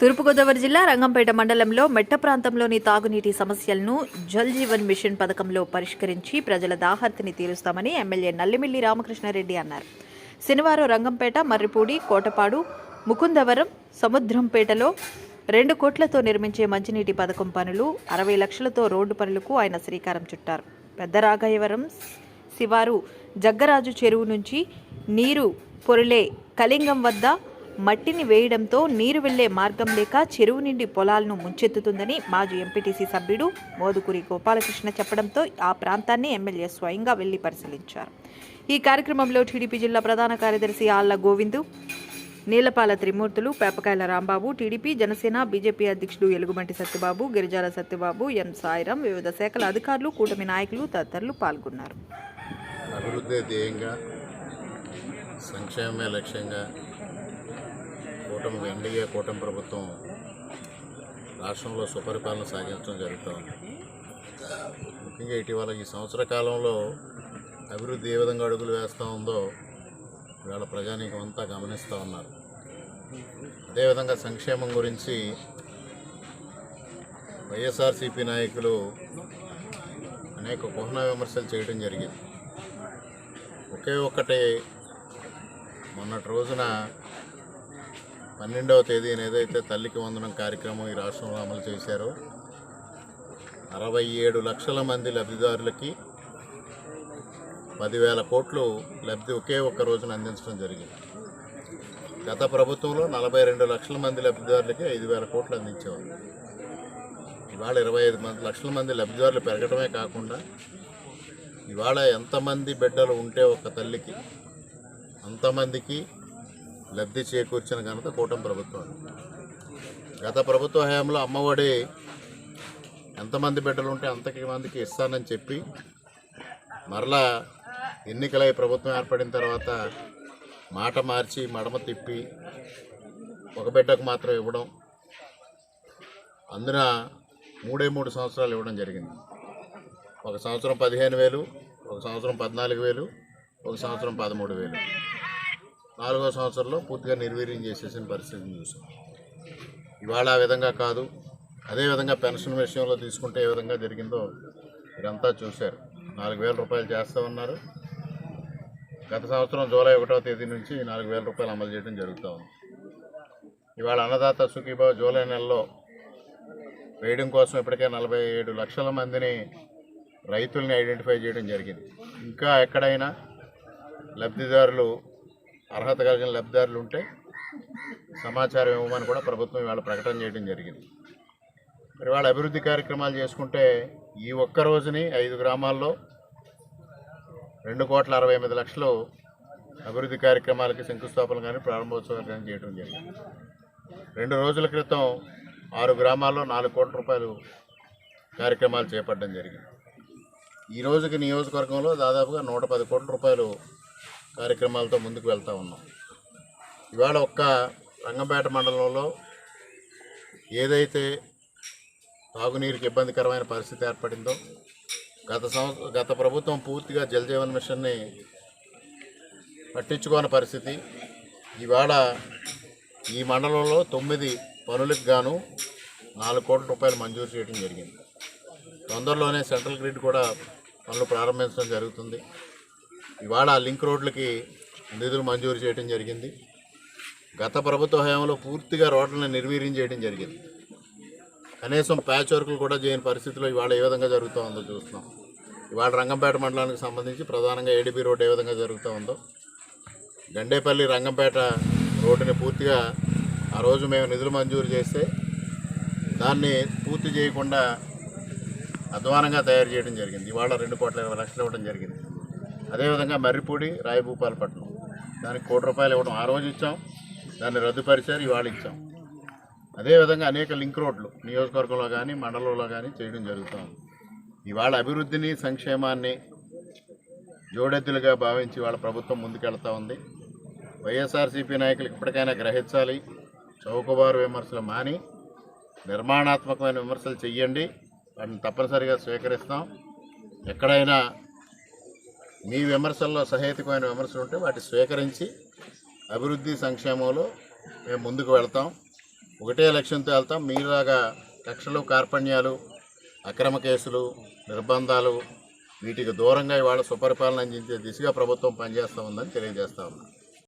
తూర్పుగోదావరి జిల్లా రంగంపేట మండలంలో మెట్ట ప్రాంతంలోని తాగునీటి సమస్యలను జల్ జీవన్ మిషన్ పథకంలో పరిష్కరించి ప్రజల దాహార్తిని తీరుస్తామని ఎమ్మెల్యే నల్లిమిల్లి రామకృష్ణారెడ్డి అన్నారు. శనివారం రంగంపేట మర్రిపూడి కోటపాడు ముకుందవరం సముద్రంపేటలో రెండు కోట్లతో నిర్మించే మంచినీటి పథకం పనులు అరవై లక్షలతో రోడ్డు పనులకు ఆయన శ్రీకారం చుట్టారు. పెద్ద రాఘయవరం శివారు జగ్గరాజు చెరువు నుంచి నీరు పొరులే కళింగం వద్ద మట్టిని వేయడంతో నీరు వెళ్ళే మార్గం లేక చెరువు నిండి పొలాలను ముంచెత్తుతుందని మాజీ ఎంపీటీసీ సభ్యుడు మోదుకూరి గోపాలకృష్ణ చెప్పడంతో ఆ ప్రాంతాన్ని ఎమ్మెల్యే స్వయంగా వెళ్ళి పరిశీలించారు. ఈ కార్యక్రమంలో టీడీపీ జిల్లా ప్రధాన కార్యదర్శి ఆళ్ళ గోవిందు నీలపాల త్రిమూర్తులు పేపకాయల రాంబాబు టీడీపీ జనసేన బీజేపీ అధ్యక్షుడు ఎలుగుబంటి సత్యబాబు గిరిజాల సత్యబాబు ఎం సాయిరాం వివిధ శాఖల అధికారులు కూటమి నాయకులు తదితరులు పాల్గొన్నారు. అభివృద్ధి ధ్యేయంగా సంక్షేమమే లక్ష్యంగా కూటమి ఎన్డీఏ కూటమి ప్రభుత్వం రాష్ట్రంలో సుపరిపాలన సాగించడం జరుగుతోంది ముఖ్యంగా ఇటీవల ఈ సంవత్సర కాలంలో అభివృద్ధి ఏ విధంగా అడుగులు వేస్తూ ఉందో ఇవాళ ప్రజానీకం అంతా గమనిస్తూ ఉన్నారు. అదేవిధంగా సంక్షేమం గురించి వైఎస్ఆర్సీపీ నాయకులు అనేక కుహన విమర్శలు చేయడం జరిగింది. ఒకే ఒక్కటే మొన్నటి రోజున పన్నెండవ తేదీన ఏదైతే తల్లికి వందనం కార్యక్రమం ఈ రాష్ట్రంలో అమలు చేశారో. అరవై ఏడు లక్షల మంది లబ్ధిదారులకి పదివేల కోట్లు లబ్ధి ఒకే ఒక్క రోజున అందించడం జరిగింది. గత ప్రభుత్వంలో నలభై రెండు లక్షల మంది లబ్ధిదారులకి ఐదు వేల కోట్లు అందించేవారు. ఇవాళ ఇరవై ఐదు మంది లక్షల మంది లబ్ధిదారులు పెరగడమే కాకుండా ఇవాళ ఎంతమంది బిడ్డలు ఉంటే ఒక తల్లికి అంతమందికి లబ్ధి చేకూర్చిన ఘనత కూటమి ప్రభుత్వం గత ప్రభుత్వ హయాంలో అమ్మఒడి ఎంతమంది బిడ్డలు ఉంటే అంతకి మందికి ఇస్తానని చెప్పి మరలా ఎన్నికలై ప్రభుత్వం ఏర్పడిన తర్వాత మాట మార్చి మడమ తిప్పి ఒక బిడ్డకు మాత్రం ఇవ్వడం అందున మూడే మూడు సంవత్సరాలు ఇవ్వడం జరిగింది. ఒక సంవత్సరం పదిహేను వేలు ఒక సంవత్సరం పద్నాలుగు వేలు ఒక సంవత్సరం పదమూడు వేలు. నాలుగో సంవత్సరంలో పూర్తిగా నిర్వీర్యం చేసేసిన పరిస్థితిని చూసాం ఇవాళ ఆ విధంగా కాదు అదేవిధంగా పెన్షన్ విషయంలో తీసుకుంటే ఏ విధంగా జరిగిందో మీరంతా చూశారు. నాలుగు వేల రూపాయలు చేస్తామన్నారు. గత సంవత్సరం జూలై ఒకటో తేదీ నుంచి నాలుగు వేల రూపాయలు అమలు చేయడం జరుగుతూ ఉంది. ఇవాళ అన్నదాత సుఖీభావ జూలై నెలలో వేయడం కోసం ఇప్పటికే నలభై ఏడు లక్షల మందిని రైతుల్ని ఐడెంటిఫై చేయడం జరిగింది. ఇంకా ఎక్కడైనా లబ్ధిదారులు అర్హత కలిగిన లబ్ధిదారులు ఉంటే సమాచారం ఇవ్వమని కూడా ప్రభుత్వం ఇవాళ ప్రకటన చేయడం జరిగింది. మరి వాళ్ళ అభివృద్ధి కార్యక్రమాలు చేసుకుంటే ఈ ఒక్క రోజుని ఐదు గ్రామాల్లో రెండు కోట్ల అరవై ఎనిమిది లక్షలు అభివృద్ధి కార్యక్రమాలకి శంకుస్థాపన కానీ ప్రారంభోత్సవాలు కానీ చేయడం జరిగింది. రెండు రోజుల క్రితం ఆరు గ్రామాల్లో నాలుగు కోట్ల రూపాయలు కార్యక్రమాలు చేపట్టడం జరిగింది. ఈ రోజుకి నియోజకవర్గంలో దాదాపుగా నూట పది కోట్ల రూపాయలు కార్యక్రమాలతో ముందుకు వెళ్తూ ఉన్నాం. ఇవాళ ఒక్క రంగంపేట మండలంలో ఏదైతే తాగునీరుకి ఇబ్బందికరమైన పరిస్థితి ఏర్పడిందో గత సంవత్సరం గత ప్రభుత్వం పూర్తిగా జలజీవన్ మిషన్ని పట్టించుకోని పరిస్థితి. ఇవాళ ఈ మండలంలో తొమ్మిది పనులకు గాను నాలుగు కోట్ల రూపాయలు మంజూరు చేయడం జరిగింది. తొందరలోనే సెంట్రల్ గ్రిడ్ కూడా పనులు ప్రారంభించడం జరుగుతుంది. ఇవాళ లింక్ రోడ్లకి నిధులు మంజూరు చేయడం జరిగింది. గత ప్రభుత్వ హయాంలో పూర్తిగా రోడ్లను నిర్వీర్యం చేయడం జరిగింది. కనీసం ప్యాచ్ వర్కులు కూడా చేయని పరిస్థితిలో ఇవాళ ఏ విధంగా జరుగుతూ ఉందో చూస్తున్నాం. ఇవాళ రంగంపేట మండలానికి సంబంధించి ప్రధానంగా ఏడీపీ రోడ్ ఏ విధంగా జరుగుతూ ఉందో గండేపల్లి రంగంపేట రోడ్డుని పూర్తిగా ఆ రోజు మేము నిధులు మంజూరు చేస్తే దాన్ని పూర్తి చేయకుండా అధ్వానంగా తయారు చేయడం జరిగింది. ఇవాళ రెండు కోట్ల ఇరవై లక్షలు ఇవ్వడం జరిగింది. అదేవిధంగా మర్రిపూడి రాయభూపాలపట్నం. దానికి కోటి రూపాయలు ఇవ్వడం ఆ రోజు ఇచ్చాం. దాన్ని రద్దుపరిచారు ఇవాళ ఇచ్చాం. అదేవిధంగా అనేక లింక్ రోడ్లు నియోజకవర్గంలో కానీ మండలంలో కానీ చేయడం జరుగుతుంది. ఇవాళ అభివృద్ధిని సంక్షేమాన్ని జోడెద్దులుగా భావించి వాళ్ళ ప్రభుత్వం ముందుకెళ్తా ఉంది. వైఎస్ఆర్సీపీ నాయకులు ఇప్పటికైనా గ్రహించాలి. చౌకబారు విమర్శలు మాని నిర్మాణాత్మకమైన విమర్శలు చెయ్యండి. వాటిని తప్పనిసరిగా స్వీకరిస్తాం. ఎక్కడైనా మీ విమర్శల్లో సహేతుకమైన విమర్శలు ఉంటే వాటిని స్వీకరించి అభివృద్ధి సంక్షేమంలో మేము ముందుకు వెళ్తాం. ఒకటే లక్ష్యంతో వెళ్తాం. మీలాగా కక్షలు కార్పణ్యాలు అక్రమ కేసులు నిర్బంధాలు వీటికి దూరంగా ఇవాళ సుపరిపాలన అందించే దిశగా ప్రభుత్వం పనిచేస్తూ ఉందని తెలియజేస్తా ఉన్నాను